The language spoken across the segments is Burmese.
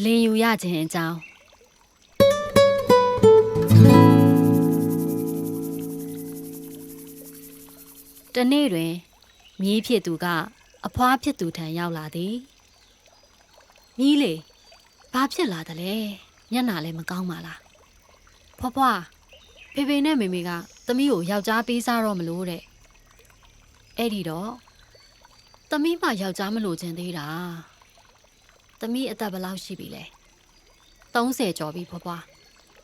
လင်ယူရခြင်းအကြောင်းတနေ့တွင်မြီးဖြစ်သူကအဖွားဖြစ်သူထံရောက်လာသည်မြီးလေဘာဖြစ်လာသလဲမျက်နှာလည်းမကောင်းပါလားဖွားဖွားဖေဖေနဲ့မေမေကသမီးကိုယောက်ျားပေးစားတော့မလို့တဲ့အဲ့ဒီတော့သမီးမှယောက်ျားမလို့ခြင်းသေးတာ သမီးအသက်ဘယ်လောက်ရှိပြီလဲ30ကျော်ပြီဖွားဖွား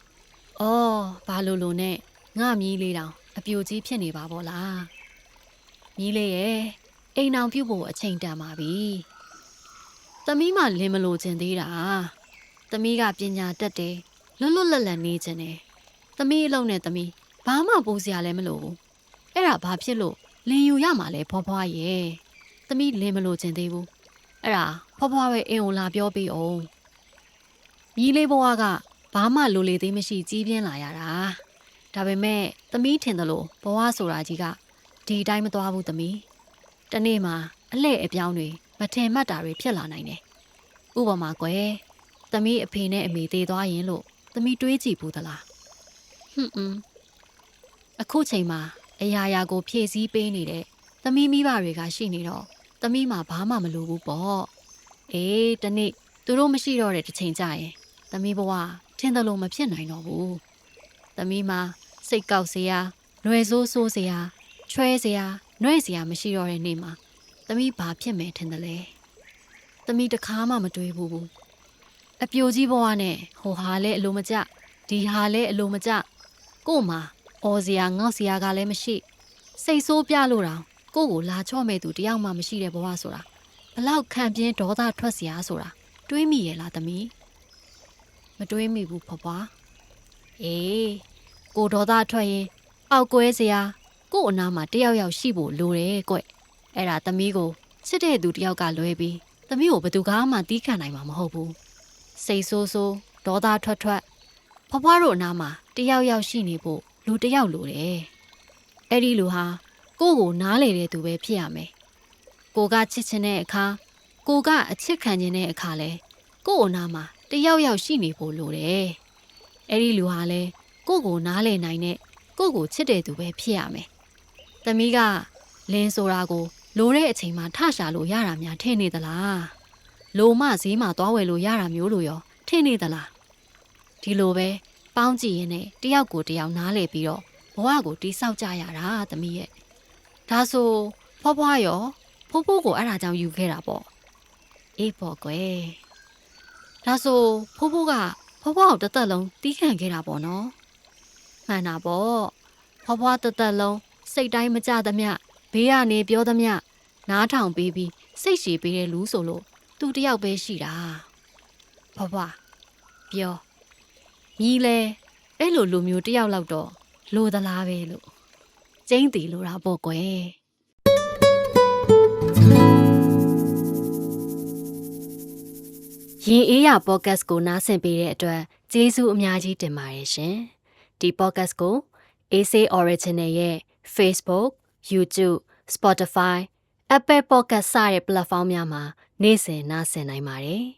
။အော်ဘာလို့လို့နဲ့ငါမြီးလေးတောင်အပြိုကြီးဖြစ်နေပါဗောလား။မြီးလေးရဲ့အိမ်အောင်ပြုတ်ဖို့အချိန်တန်ပါပြီ။သမီးမှလင်းမလို့ခြင်းသေးတာ။သမီးကပညာတတ်တယ်လွတ်လွတ်လပ်လပ်နေခြင်းတယ်။သမီးအလုံးနဲ့သမီးဘာမှပူစရာလည်းမလိုဘူး။အဲ့ဒါဘာဖြစ်လို့လင်းယူရမှာလဲဖွားဖွားရဲ့။သမီးလင်းမလို့ခြင်းသေးဘူး။ အဲ့ဒါဖွားဖွားပဲအင်ကိုလာပြောပြီးအောင်မြီးလေးဘဝကဘာမှလိုလေသေးမရှိကြီးပြင်းလာရတာဒါပေမဲ့သမီးထင်တယ်လို့ဘဝဆိုတာကြီးကဒီအတိုင်းမသွားဘူးသမီးတနေ့မှာအလှဲ့အပြောင်းတွေမထင်မှတ်တာတွေဖြစ်လာနိုင်တယ်ဥပမာကွယ်သမီးအဖေနဲ့အမေသေးသွားရင်လို့သမီးတွေးကြည့်ဘူးသလားဟွန်းအင်းအခုချိန်မှာအရာရာကိုဖြည့်ဆည်းပေးနေတဲ့သမီးမိဘတွေကရှိနေတော့ သမီးမှာဘာမှမလိုဘူးပေါ့အေးတနေ့သူတို့မရှိတော့တဲ့တစ်ချိန်ကြရင်သမီးဘဝထင်တယ်လို့မဖြစ်နိုင်တော့ဘူးသမီးမှာစိတ်ကောက်စရာຫນွယ်ဆိုးဆိုးစရာချွဲစရာနှွဲ့စရာမရှိတော့တဲ့နေ့မှာသမီးဘာဖြစ်မယ်ထင်တယ်လဲသမီးတခါမှမတွေးဘူးဘူးအပြိုကြီးဘဝနဲ့ဟိုဟာလဲအလိုမကျဒီဟာလဲအလိုမကျကို့မှာအော်စရာငေါ့စရာကလည်းမရှိ စိတ်ဆိုးပြလို့တောင် ကို့ကိုလာချော့မဲ့သူတယောက်မှမရှိတဲ့ဘဝဆိုတာဘလောက်ခံပြင်းဒေါသထွက်စရာဆိုတာတွေးမိရဲ့လားသမီးမတွေးမိဘူးဖွားဖွားအေးကိုဒေါသထွက်ရင်အောက်ကွဲစရာကို့အနာမှာတယောက်ယောက်ရှိဖို့လိုတယ်ကွအဲ့ဒါသမီးကိုချစ်တဲ့သူတယောက်ကလွဲပြီးသမီးကိုဘယ်သူကမှတီးခံနိုင်မှာမဟုတ်ဘူးစိတ်ဆိုးဆိုးဒေါသထွက်ထွက်ဖွားဖွားတို့အနာမှာတယောက်ယောက်ရှိနေဖို့လူတယောက်လိုတယ်အဲ့ဒီလူဟာ ကိုယ့်ကိုနားလေတဲ့သူပဲဖြစ်ရမယ်ကိုကချစ်ချင်တဲ့အခါကိုကအချစ်ခံခြင်းတဲ့အခါလဲကို့အနာမှာတယောက်ယောက်ရှိနေဖို့လိုတယ်။အဲ့ဒီလူဟာလဲကို့ကိုနားလည်နိုင်တဲ့ကို့ကိုချစ်တဲ့သူပဲဖြစ်ရမယ်။သမီးကလင်းဆိုတာကိုလိုတဲ့အချိန်မှာထရှာလို့ရတာများထင်နေသလား။လိုမဈေးမှာသွားဝယ်လို့ရတာမျိုးလို့ရောထင်နေသလား။ဒီလိုပဲပေါင်းကြည့်ရင်ねတယောက်ကိုတယောက်နားလည်ပြီးတော့ဘဝကိုတိဆောက်ကြရတာသမီးရဲ့။ ဒါဆိုဖွားဖွားရောဖိုးဖိုးကိုအဲ့ဒါကြောင့်ယူခဲ့တာပေါ့အေးပေါ့ကွယ်ဒါဆိုဖိုးဖိုးကဖွားဖွားကိုတစ်သက်လုံးတီးခံခဲ့တာပေါ့နော်မှန်တာပေါ့ဖွားဖွားတစ်သက်လုံးစိတ်တိုင်းမကြသမျှဘေးကနေပြောသမျှနားထောင်ပေးပြီးစိတ်ရှည်ပေးတဲ့လူဆိုလို့သူတယောက်ပဲရှိတာဖွားဖွားပြောမြည်လဲအဲ့လိုလူမျိုးတယောက်လောက်တော့လိုသလားပဲလို့ ကျင်းတီလိုတာပေါ့ကွယ်ရင်အေးရပေါ့ကတ်ကိုနားဆင်ပေးတဲ့အတွက်ကျေးဇူးအများကြီးတင်ပါတယ်ရှင်။ဒီပေါ့ကတ်ကို AC Original ရဲ့ Facebook, YouTube, Spotify, Apple Podcast စတဲ့ platform များမှာနေ့စဉ်နားဆင်နိုင်ပါတယ်။